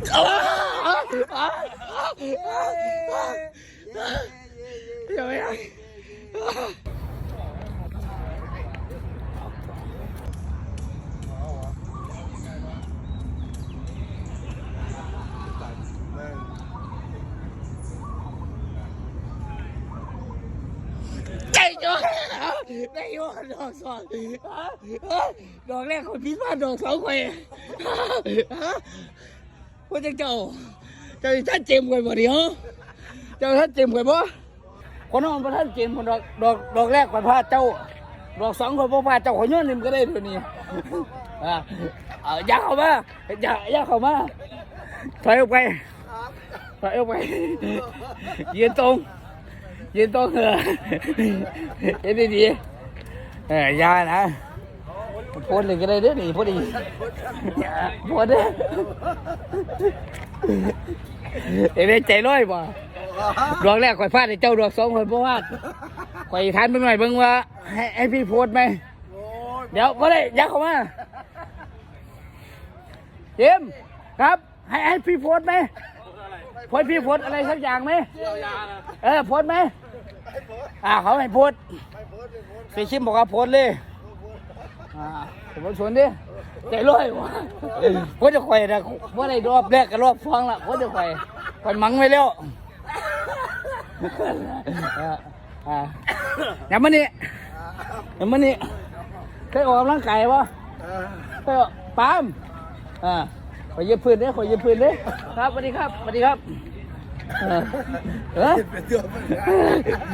เดี๋ยวยังใจจอยได้ยอดดอกสองดอกแรกคนพิษมาดอกสองคน ว่าจะเจ้า เจ้าท่านเจมกันบ่เดียวเจ้าท่านเจมกันบ่คนนั้นพระท่านเจมคนดอกดอกดอกแรกคนพาเจ้า ดอกสองคนพ่อพาเจ้าคนย้อนนี่มันก็ได้ตัวนี้อ่าเอาอย่าเข้ามาอย่าอย่าเข้ามาถอยออกไปถอยออกไปยืนตรงยืนตรงเถอะเอ็นดีๆเออยานะ โพสเลยก็ได้เด้อนี่โพสดีโพสเด้อเอ็นใจร้อยบ่ดอกแรกข่อยพลาดไอ้เจ้าดอกสองข่อยบ่พลาดข่อยทานเบิ่งหน่อยเบิ่งว่าให้ให้พี่โพสไหมเดี๋ยวบ่ได้ยักเข้ามาเจมส์ครับ ให้ให้พี่โพสไหมโพสพี่โพสอะไรสักอย่างไหมเออโพสต์ไหมอ่าเขาให้โพสต์เสีชิมบอกว่าโพสต์เลย อ่าผมมาชวนดิใจร้อยวะโพสต์จะข่อยนะว่าในรอบแรกกับรอบสองละโพสต์จะข่อยข่อยมังไว้แล้วอ่าอ่าอย่ามานี่อย่ามานี่เคยออกกำลังกายวะเคยออกปาล์มอ่าขอยืมพื้นเด้อขอยืมพื้นเด้อครับสวัสดีครับสวัสดีครับ เออเออ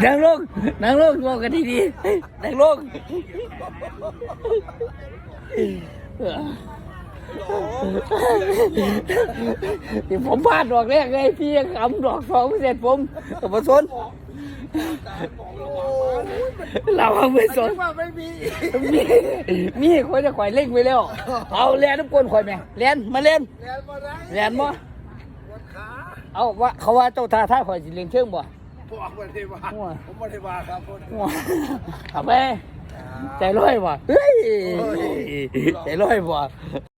นั่งลงนั่งลงบอกกันดีๆนั่งลงเออที่ผมพลาดดอกแรกไงพี่ยังขำดอกสองเสร็จผมกับมาสนเราเอาไปสนว่าไม่มีมีมีคนจะข่อยเล่งไปแล้ว เอาแลนทุกคนข่อยไหมแลนมาเล่นแล้วมาได้แลนบ่ปวดขา เอาว่าเขาว่าเจ้าท่าท่าข่อยสิเลี้ยงเชิงบ่ผมไม่ได้ว่าผมไม่ได้ว่าครับผมหัวเอาไปใจร้อยบ่เฮ้ยใจร้อยบ่